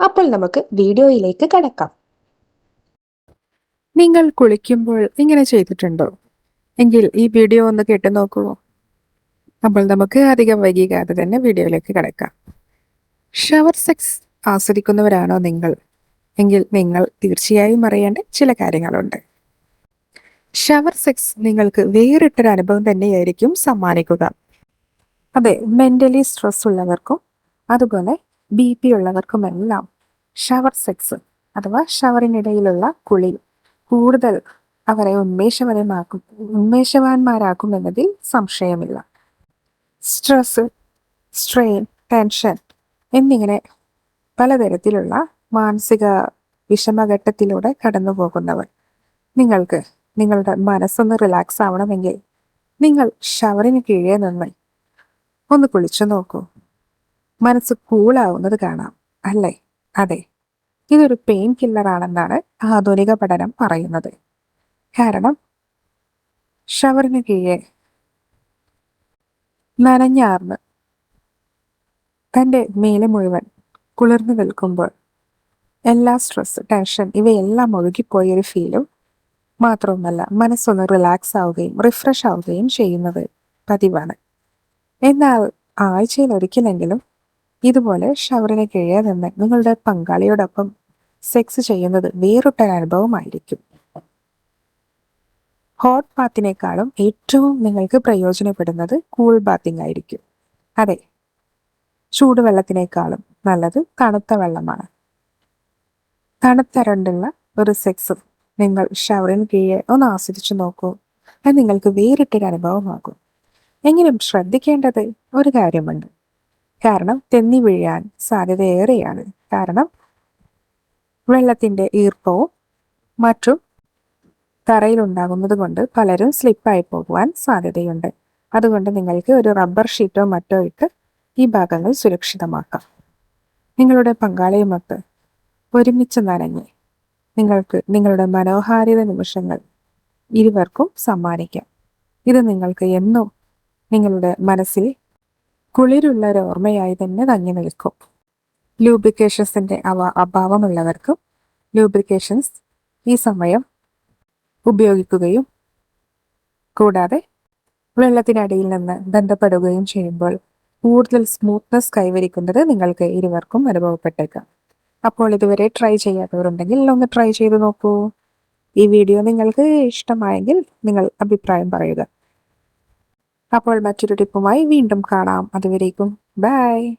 അപ്പോൾ നമുക്ക് വീഡിയോയിലേക്ക് കടക്കാം. നിങ്ങൾ കുളിക്കുമ്പോൾ ഇങ്ങനെ ചെയ്തിട്ടുണ്ടോ? എങ്കിൽ ഈ വീഡിയോ ഒന്ന് കേട്ടു നോക്കുമോ അപ്പോൾ നമുക്ക് അധികം വൈകിക്കാതെ തന്നെ വീഡിയോയിലേക്ക് കിടക്കാം. ഷവർ സെക്സ് ആസ്വദിക്കുന്നവരാണോ നിങ്ങൾ? എങ്കിൽ നിങ്ങൾ തീർച്ചയായും അറിയേണ്ട ചില കാര്യങ്ങളുണ്ട്. ഷവർ സെക്സ് നിങ്ങൾക്ക് വേറിട്ടൊരു അനുഭവം തന്നെയായിരിക്കും സമ്മാനിക്കുക. അതെ മെന്റലി സ്ട്രെസ് ഉള്ളവർക്കും അതുപോലെ ബി പി ഉള്ളവർക്കുമെല്ലാം ഷവർ സെക്സ് അഥവാ ഷവറിനിടയിലുള്ള കുളി കൂടുതൽ അവരെ ഉന്മേഷവരമാക്കും ഉന്മേഷവാന്മാരാക്കുമെന്നതിൽ സംശയമില്ല. സ്ട്രെസ് സ്ട്രെയിൻ ടെൻഷൻ എന്നിങ്ങനെ പലതരത്തിലുള്ള മാനസിക വിഷമഘട്ടത്തിലൂടെ കടന്നു പോകുന്നവർ നിങ്ങൾക്ക് നിങ്ങളുടെ മനസ്സൊന്ന് റിലാക്സ് ആവണമെങ്കിൽ നിങ്ങൾ ഷവറിന് കീഴേ നിന്ന് ഒന്ന് കുളിച്ചു നോക്കൂ മനസ്സ് കൂളാവുന്നത് കാണാം അല്ലേ? അതെ. ഇതൊരു പെയിൻ കില്ലറാണെന്നാണ് ആധുനിക പഠനം പറയുന്നത്. കാരണം ഷവറിന് കീഴെ നനഞ്ഞാർന്ന് തന്റെ മേലെ മുഴുവൻ കുളിർന്നു നിൽക്കുമ്പോൾ എല്ലാ സ്ട്രെസ് ടെൻഷൻ ഇവയെല്ലാം ഒഴുകിപ്പോയൊരു ഫീലും മാത്രവുമല്ല മനസ്സൊന്ന് റിലാക്സ് ആവുകയും റിഫ്രഷ് ആവുകയും ചെയ്യുന്നത് പതിവാണ്. എന്നാൽ ആഴ്ചയിൽ ഒരിക്കലെങ്കിലും ഇതുപോലെ ഷവറിന് കീഴേ നിന്ന് നിങ്ങളുടെ പങ്കാളിയോടൊപ്പം സെക്സ് ചെയ്യുന്നത് വേറിട്ടൊരനുഭവമായിരിക്കും ഹോട്ട് ബാത്തിനേക്കാളും ഏറ്റവും നിങ്ങൾക്ക് പ്രയോജനപ്പെടുന്നത് കൂൾ ബാത്തിങ് ആയിരിക്കും. അതെ ചൂടുവെള്ളത്തിനേക്കാളും നല്ലത് തണുത്ത വെള്ളമാണ്. തണുത്തരണ്ടുള്ള ഒരു സെക്സ് നിങ്ങൾ ഷവറിന് കീഴെ ഒന്ന് ആസ്വദിച്ചു നോക്കൂ. അത് നിങ്ങൾക്ക് വേറിട്ടൊരു അനുഭവമാകും. എങ്കിലും ശ്രദ്ധിക്കേണ്ടത് ഒരു കാര്യമുണ്ട്. കാരണം തെന്നി വീഴാൻ സാധ്യതയേറെയാണ്. കാരണം വെള്ളത്തിന്റെ ഈർപ്പവും മറ്റും തറയിലുണ്ടാകുന്നത് കൊണ്ട് പലരും സ്ലിപ്പായി പോകുവാൻ സാധ്യതയുണ്ട്. അതുകൊണ്ട് നിങ്ങൾക്ക് ഒരു റബ്ബർ ഷീറ്റോ മറ്റോ ഇട്ട് ഈ ഭാഗങ്ങൾ സുരക്ഷിതമാക്കാം. നിങ്ങളുടെ പങ്കാളിയുമൊത്ത് ഒരുമിച്ച് നനഞ്ഞ് നിങ്ങൾക്ക് നിങ്ങളുടെ മനോഹാരിത നിമിഷങ്ങൾ ഇരുവർക്കും സമ്മാനിക്കാം. ഇത് നിങ്ങൾക്ക് എന്നും നിങ്ങളുടെ മനസ്സിൽ കുളിരുള്ള ഒരു ഓർമ്മയായി തന്നെ തങ്ങി നിൽക്കും. ലൂബ്രിക്കേഷൻസിന്റെ അവ അഭാവമുള്ളവർക്കും ലൂബ്രിക്കേഷൻസ് ഈ സമയം ഉപയോഗിക്കുകയും കൂടാതെ വെള്ളത്തിനടിയിൽ നിന്ന് ബന്ധപ്പെടുകയും ചെയ്യുമ്പോൾ കൂടുതൽ സ്മൂത്ത്നെസ് കൈവരിക്കുന്നത് നിങ്ങൾക്ക് ഇരുവർക്കും അനുഭവപ്പെട്ടേക്കാം. അപ്പോൾ ഇതുവരെ ട്രൈ ചെയ്യാത്തവരുണ്ടെങ്കിൽ ഒന്ന് ട്രൈ ചെയ്ത് നോക്കൂ. ഈ വീഡിയോ നിങ്ങൾക്ക് ഇഷ്ടമായെങ്കിൽ നിങ്ങൾ അഭിപ്രായം പറയുക. അപ്പോൾ മറ്റൊരു ടിപ്പുമായി വീണ്ടും കാണാം. അതുവരേക്കും. ബൈ.